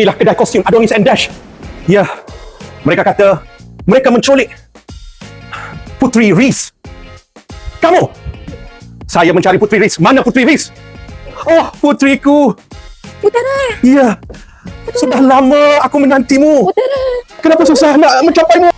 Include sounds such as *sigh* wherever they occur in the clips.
Inilah kedai kostum Adonis and Dash. Ya, mereka kata mereka menculik Putri Riz. Kamu? Saya mencari Putri Riz. Mana Putri Riz? Oh, putriku. Putera, Ya, sudah lama aku menantimu. putera. Kenapa susah nak mencapaimu?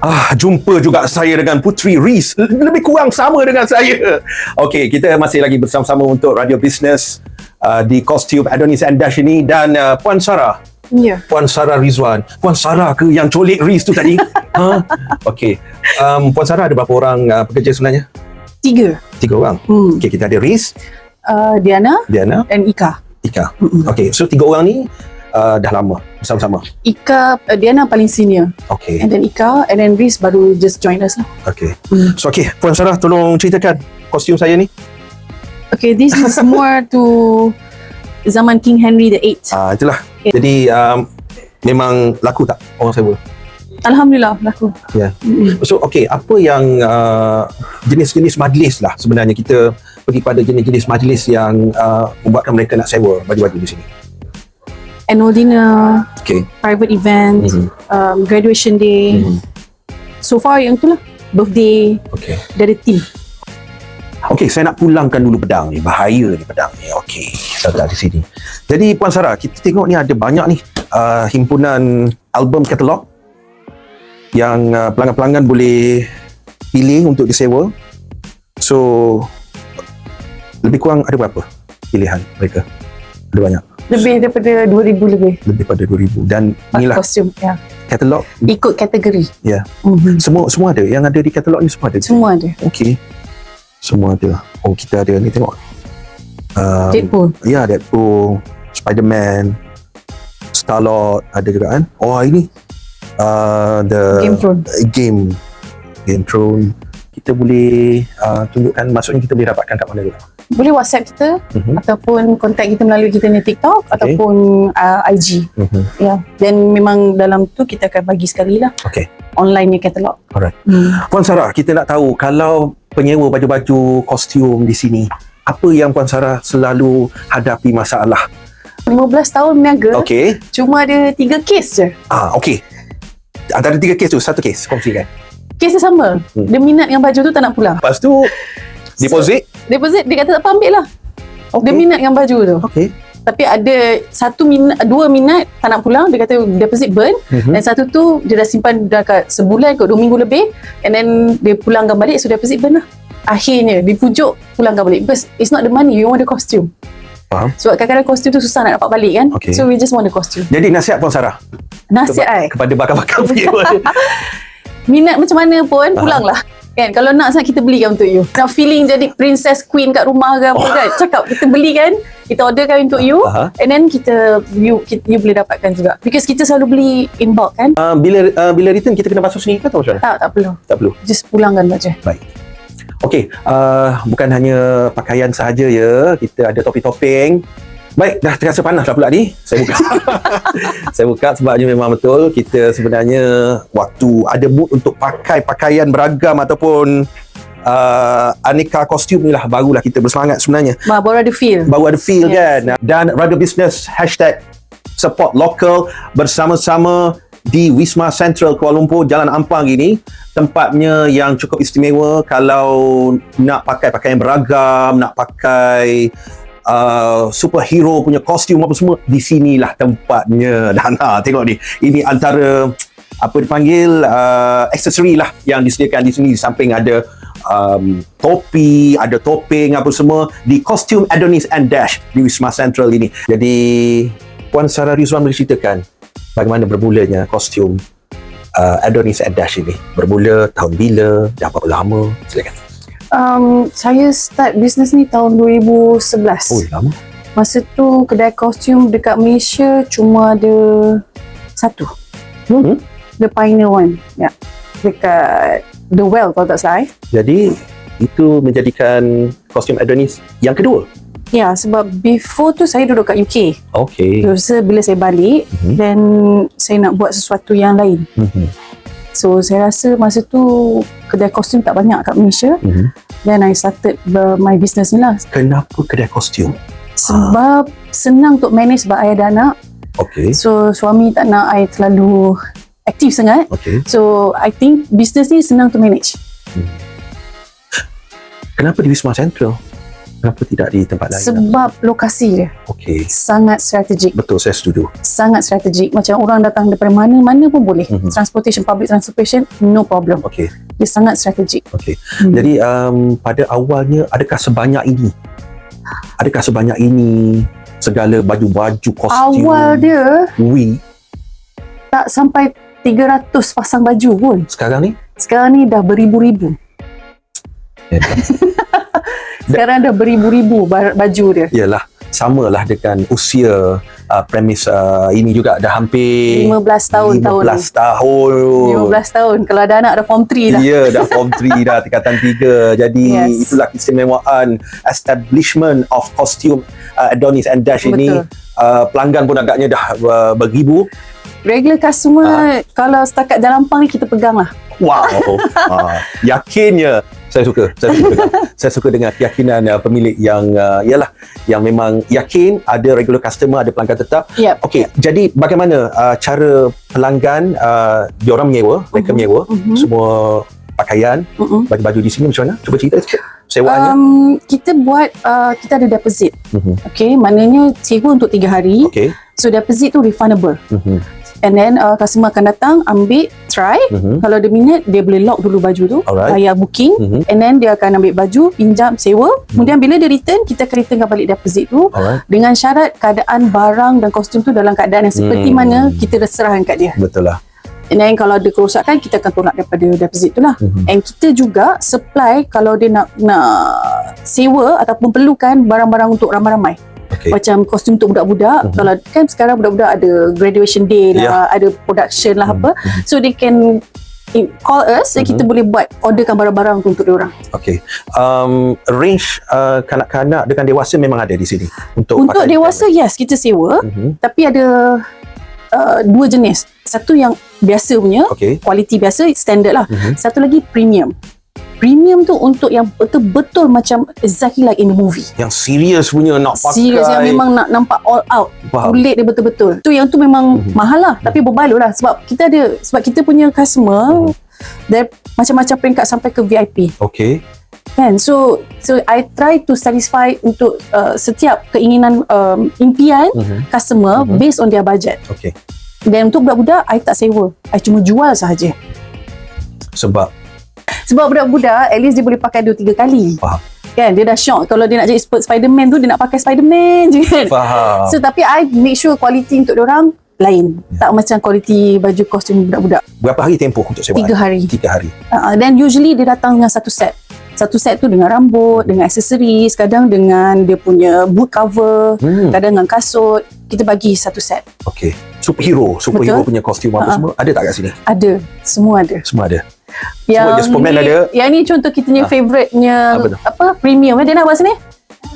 Ah, jumpa juga saya dengan Putri Riz. Lebih kurang sama dengan saya. Okey, kita masih lagi bersama-sama untuk Radio Business uh, di kostum Adonis and Dash ini dan uh, Puan Sarah. Ya. Puan Sarah Rizwan. Puan Sarah ke yang colik Riz tu tadi? *laughs* ha? Okey. Um, Puan Sarah ada berapa orang uh, pekerja sebenarnya? Tiga. Tiga orang. Hmm. Okey, kita ada Riz, Uh, Diana Diana, dan Ika. Ika. Mm-mm. Okey, so tiga orang ni uh, dah lama bersama-sama. Ika, uh, Diana paling senior. Okey. And then Ika, and then Riz baru just join us lah. Okey. Hmm. So okey, Puan Sarah tolong ceritakan kostum saya ni. Okay, this is *laughs* more to zaman King Henry the Eighth. Ah itulah. Okay. Jadi um, memang laku tak orang sewa? Alhamdulillah, laku. Ya. Mm-mm. So okey, apa yang uh, jenis-jenis majlis lah sebenarnya kita pergi pada jenis-jenis majlis yang uh, membuatkan mereka nak sewa baju-baju di sini. Annual dinner, Okey. private event, Mhm. um, graduation day. Mhm. So far yang tu lah. Birthday, Okey. dari team. Okey, saya nak pulangkan dulu pedang ni. Bahaya ni pedang ni. Okey, saya letak di sini. Jadi Puan Sarah, kita tengok ni ada banyak ni uh, himpunan album katalog yang uh, pelanggan-pelanggan boleh pilih untuk disewa. So lebih kurang ada berapa pilihan mereka? Ada banyak. Lebih daripada 2,000 lebih. Lebih pada 2000 dan inilah Kostum, ya. katalog Ikut kategori. ya. Mhm. Semua semua ada. Yang ada di katalog ni semua ada. Semua ada. Okey. Semua ada. Oh, kita ada ni tengok. Um, Deadpool. Ya, Deadpool, Spider-Man, Star-Lord ada juga kan. Oh, ini uh, the Game Throne. game Game Throne. Kita boleh uh, tunjukkan maksudnya kita boleh dapatkan kat mana juga. Boleh WhatsApp kita Mhm. ataupun kontak kita melalui kita punya TikTok Okay. ataupun uh, IG. Mhm. Ya. Dan memang dalam tu kita akan bagi sekali lah Okey. online punya katalog. Alright. Hmm. Puan Sarah, kita nak tahu kalau penyewa baju-baju kostum di sini, apa yang Puan Sarah selalu hadapi masalah? 15 tahun berniaga, Okey. cuma ada 3 kes je. Ah, okey. Antara tiga kes tu, satu kes, kongsikan. Kes dia sama. Hmm. Dia minat dengan baju tu tak nak pulang. Lepas tu, deposit. Deposit dia kata tak apa ambil lah. Okey. Dia minat dengan baju tu. Okey. Tapi ada satu minat, dua minat tak nak pulang. Dia kata deposit burn. Mhm. Dan satu tu dia dah simpan dah kat sebulan kot, dua minggu lebih. And then dia pulangkan balik, so deposit burn lah. Akhirnya dipujuk pulangkan balik. Because it's not the money, we want the costume. Faham. Sebab kadang-kadang kostum tu susah nak dapat balik kan. Okay. So we just want the costume. Jadi nasihat Puan Sarah Nasihat keba- ai. kepada bakal-bakal penyewa. *laughs* Minat macam mana pun, Faham. pulanglah. Kan? Kalau nak sangat kita belikan untuk you. Nak feeling jadi princess queen kat rumah ke apa Oh. kan. *laughs* Cakap kita belikan, kita orderkan untuk you. Aha. And then kita you, kita, you boleh dapatkan juga. Because kita selalu beli in bulk kan. Uh, bila uh, bila return kita kena basuh sendiri ke atau macam mana? Tak, tak perlu. Tak perlu. Just pulangkan saja. Baik. Okey, uh, bukan hanya pakaian sahaja ya, kita ada topi-topeng. Baik, dah terasa panas dah pula ni. Saya buka. *laughs* saya buka sebabnya memang betul kita sebenarnya waktu ada mood untuk pakai pakaian beragam ataupun uh, aneka kostum ni lah barulah kita bersemangat sebenarnya. Ma, baru ada feel. baru ada feel Yes. kan dan Radio Business hashtag support local bersama-sama di Wisma Central Kuala Lumpur Jalan Ampang ini tempatnya yang cukup istimewa kalau nak pakai pakaian beragam nak pakai uh, superhero punya kostum apa semua di sinilah tempatnya *laughs* dan ha, tengok ni ini antara apa dipanggil uh, aksesori lah yang disediakan di sini di samping ada um, topi, ada topeng apa semua di kostum Adonis and Dash di Wisma Central ini. Jadi Puan Sarah Rizwan boleh ceritakan bagaimana bermulanya kostum uh, Adonis and Dash ini. Bermula tahun bila, dah berapa lama? Silakan. Um, saya start bisnes ni tahun 2011. Oh, lama. Masa tu kedai kostum dekat Malaysia cuma ada satu. Hmm? The Pioneer One. Ya. Dekat The Well kalau tak salah. eh. Jadi itu menjadikan kostum Adonis yang kedua. Ya, sebab before tu saya duduk kat UK. Okey. So, bila saya balik, Mhm. then saya nak buat sesuatu yang lain. Mhm. So, saya rasa masa tu kedai kostum tak banyak kat Malaysia. Mhm. Then I started ber- my business ni lah. Kenapa kedai kostum? Sebab senang untuk manage sebab ayah dan anak. Okay. So suami tak nak I terlalu aktif sangat. Okay. So I think business ni senang to manage. Kenapa di Wisma Central? Kenapa tidak di tempat lain? Sebab lokasi dia okay. sangat strategik. Betul, saya setuju. Sangat strategik. Macam orang datang daripada mana-mana pun boleh. Mhm. Transportation, public transportation, no problem. Okay. Dia sangat strategik. Okay. Hmm. Jadi um, pada awalnya adakah sebanyak ini? Adakah sebanyak ini segala baju-baju kostum? Awal dia we tak sampai 300 pasang baju pun. sekarang ni? Sekarang ni dah beribu-ribu. *laughs* Sekarang dah beribu-ribu ba- baju dia. Yalah, samalah dengan usia uh, premis uh, ini juga dah hampir 15 tahun 15 tahun ni. tahun. 15 tahun. Kalau ada anak dah form 3 dah. Ya, dah form 3 dah, *laughs* tingkatan 3. Jadi Yes. itulah keistimewaan establishment of costume uh, Adonis and Dash ini. Betul. Uh, pelanggan pun agaknya dah uh, beribu. Regular customer, kalau setakat jalan pang ni kita pegang lah. Wow. uh, *laughs* yakinnya saya suka. Saya suka *laughs* saya suka dengar keyakinan uh, pemilik yang uh, ialah yang memang yakin ada regular customer, ada pelanggan tetap. Yep. Okey, jadi bagaimana uh, cara pelanggan uh, diorang menyewa, mereka Mhm. menyewa Mhm. semua pakaian, Mm-mm. baju-baju di sini macam mana? Cuba cerita sikit. Sewaannya. Um, kita buat, uh, kita ada deposit. Mhm. Okay, maknanya sewa untuk 3 hari. Okey. So deposit tu refundable. Mhm. And then uh, customer akan datang, ambil, try. Mhm. Kalau dia minat, dia boleh lock dulu baju tu. Alright. Bayar booking. Mhm. And then dia akan ambil baju, pinjam, sewa. Kemudian bila dia return, kita akan returnkan balik deposit tu. Alright. Dengan syarat keadaan barang dan kostum tu dalam keadaan yang seperti Hmm. mana kita serahkan kat dia. Betul lah. And then kalau ada kerosakan, kita akan tolak daripada deposit tu lah. Mhm. And kita juga supply kalau dia nak nak sewa ataupun perlukan barang-barang untuk ramai-ramai. Okey. Macam kostum untuk budak-budak. Mhm. Kalau kan sekarang budak-budak ada graduation day lah, ada production lah apa. Mhm. So they can call us dan Mhm. kita boleh buat orderkan barang-barang tu untuk diorang. Okey. Um, range uh, kanak-kanak dengan dewasa memang ada di sini untuk Untuk dewasa yes kita sewa Mhm. tapi ada uh, dua jenis. Satu yang biasa punya, Okey. kualiti biasa standard lah. Mhm. Satu lagi premium. Premium tu untuk yang betul-betul macam exactly like in the movie. Yang serius punya nak pakai. Serius yang memang nak nampak all out. Faham. Kulit dia betul-betul. Tu yang tu memang Mhm. mahal lah. Tapi berbaloi lah. Sebab kita ada, sebab kita punya customer, Mhm. dia macam-macam peringkat sampai ke VIP. Okey. Kan? So, so I try to satisfy untuk uh, setiap keinginan um, impian Mhm. customer Mhm. based on their budget. Okey. Dan untuk budak-budak, I tak sewa. I cuma jual sahaja. Sebab Sebab budak-budak, at least dia boleh pakai 2-3 kali. Faham. Kan? Dia dah shock. Kalau dia nak jadi Sp- Spiderman tu, dia nak pakai Spiderman je kan? faham. So tapi I make sure quality untuk orang lain. Ya. Tak macam quality baju kostum budak-budak. Berapa hari tempoh untuk sewaan? Tiga hari. Tiga hari. Uh, then usually dia datang dengan satu set. Satu set tu dengan rambut, dengan aksesoris, kadang dengan dia punya boot cover, Hmm. kadang dengan kasut. Kita bagi satu set. Okey. Superhero, superhero Betul. punya kostum apa Ha-ha. semua ada tak kat sini? Ada. Semua ada. Semua ada. Yang je Superman ni, ada. Yang ni contoh kita punya Ah. favourite-nya Apa tu? apa? Premium. Eh, Dia nak buat sini?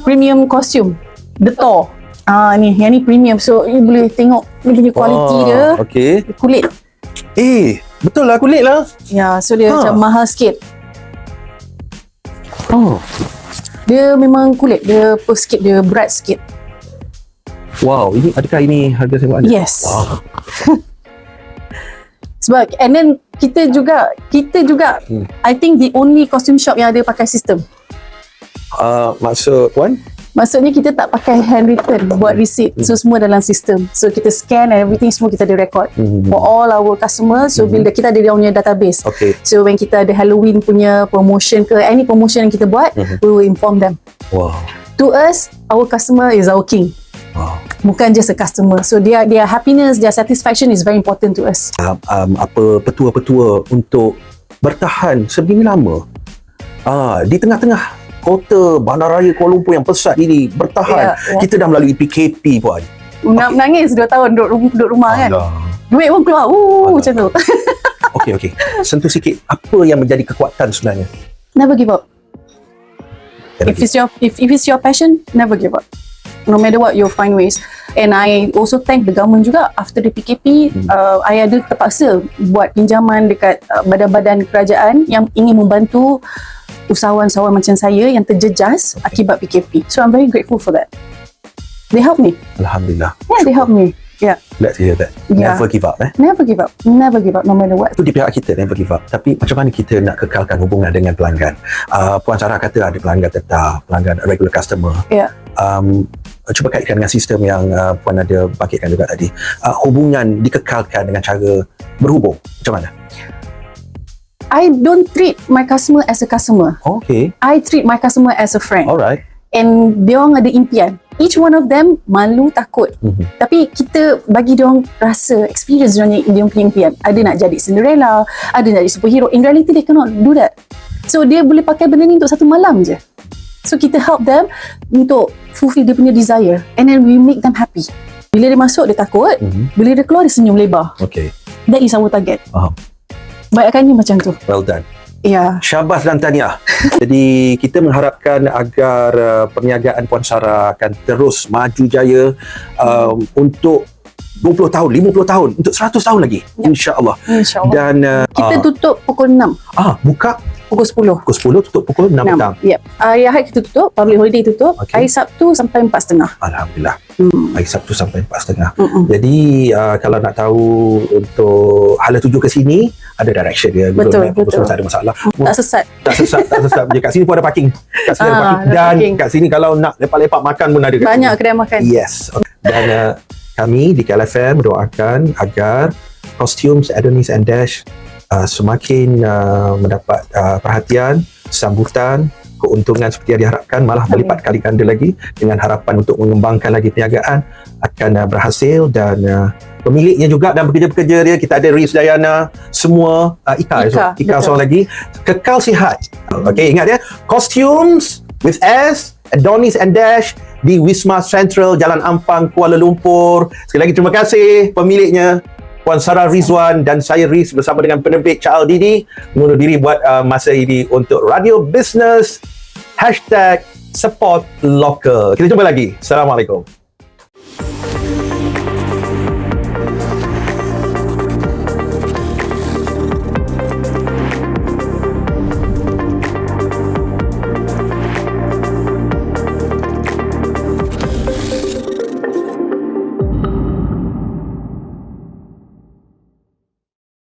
Premium costume. The Thor. Ah ni, yang ni premium. So you boleh tengok dia punya quality Oh, dia. Okey. Kulit. Eh, betul lah kulit lah. Ya, so dia Ha. macam mahal sikit. Oh. Dia memang kulit, dia apa sikit, dia berat sikit. Wow, ini adakah ini harga sewaan? Yes. Wow. *laughs* Sebab and then kita juga kita juga Hmm. I think the only costume shop yang ada pakai sistem. Uh, maksud puan? Maksudnya kita tak pakai handwritten buat receipt. So semua dalam sistem. So kita scan and everything semua kita ada record. Hmm. For all our customers. So bila kita ada dia punya database. Okey. So when kita ada Halloween punya promotion ke any promotion yang kita buat, Mhm. we will inform them. Wow. To us, our customer is our king. Wow. Bukan just a customer. So their their happiness, their satisfaction is very important to us. um, um, apa petua-petua untuk bertahan sebegini lama ah di tengah-tengah kota bandaraya Kuala Lumpur yang pesat ini bertahan Ya, ya. kita dah melalui PKP puan Nak menangis 2 tahun duduk, duduk rumah kan. Alah. Duit pun keluar. Uh, macam tu. *laughs* okey okey sentuh sikit apa yang menjadi kekuatan sebenarnya never give up. Never If it's your if, if it's your passion, never give up. No matter what, you'll find ways. And I also thank the government juga after the PKP, Hmm. uh, I ada terpaksa buat pinjaman dekat uh, badan-badan kerajaan yang ingin membantu usahawan-usahawan macam saya yang terjejas Okay. akibat PKP. So I'm very grateful for that. They help me. alhamdulillah Yeah, they help me. Yeah. Let's hear that. Yeah. Never give up eh. Never give up. Never give up no matter what. Itu di pihak kita never give up. Tapi macam mana kita nak kekalkan hubungan dengan pelanggan? Uh, Puan Sarah kata ada pelanggan tetap, pelanggan regular customer. Yeah. Um, cuba kaitkan dengan sistem yang uh, Puan ada bangkitkan juga tadi. Uh, hubungan dikekalkan dengan cara berhubung. Macam mana? I don't treat my customer as a customer. Okay. I treat my customer as a friend. Alright. And dia orang ada impian. Each one of them malu takut. Mhm. Tapi kita bagi dia orang rasa experience dia orang punya impian. Ada nak jadi Cinderella, ada nak jadi superhero. In reality they cannot do that. So dia boleh pakai benda ni untuk satu malam je. So kita help them untuk fulfill dia punya desire and then we make them happy. Bila dia masuk dia takut, Mhm. bila dia keluar dia senyum lebar. Okay. That is our target. Faham. Banyakkannya macam tu. Well done. Ya. Syabas dan tahniah. *laughs* Jadi kita mengharapkan agar uh, perniagaan Puan Sarah akan terus maju jaya um, untuk 20 tahun, 50 tahun, untuk 100 tahun lagi. Ya. InsyaAllah. InsyaAllah. Dan uh, Kita ah, tutup pukul 6, ah, buka pukul 10. pukul 10, tutup pukul 6 petang. Yep. Hari Ahad kita tutup, public holiday tutup. Okey. Hari Sabtu sampai 4.30. Alhamdulillah. Hmm. Hari Sabtu sampai 4.30. Mm-mm. Jadi uh, kalau nak tahu untuk hala tuju ke sini, ada direction dia. Google Betul, Map, betul. semua tak ada masalah. Tak sesat. tak sesat, tak sesat. Kat sini pun ada parking. Kat sini ada Ah, parking. ada Dan parking. kat sini kalau nak lepak-lepak makan pun ada kat Banyak sini. kedai makan. Yes. Dan uh, kami di KLFM doakan agar Costumes Adonis and Dash uh, semakin uh, mendapat uh, perhatian, sambutan, keuntungan seperti yang diharapkan malah berlipat kali ganda lagi dengan harapan untuk mengembangkan lagi perniagaan akan uh, berhasil dan uh, pemiliknya juga dan pekerja-pekerja dia. Kita ada Riz Dayana semua uh, Ika Ika, Ika, Ika betul. seorang lagi. Kekal sihat. Okey ingat ya costumes with S Adonis and Dash di Wisma Central Jalan Ampang Kuala Lumpur. Sekali lagi terima kasih pemiliknya Puan Sarah Rizwan dan saya Riz bersama dengan penerbit Charles Didi mengundur diri buat uh, masa ini untuk Radio Business Hashtag Support Local. Kita jumpa lagi. Assalamualaikum.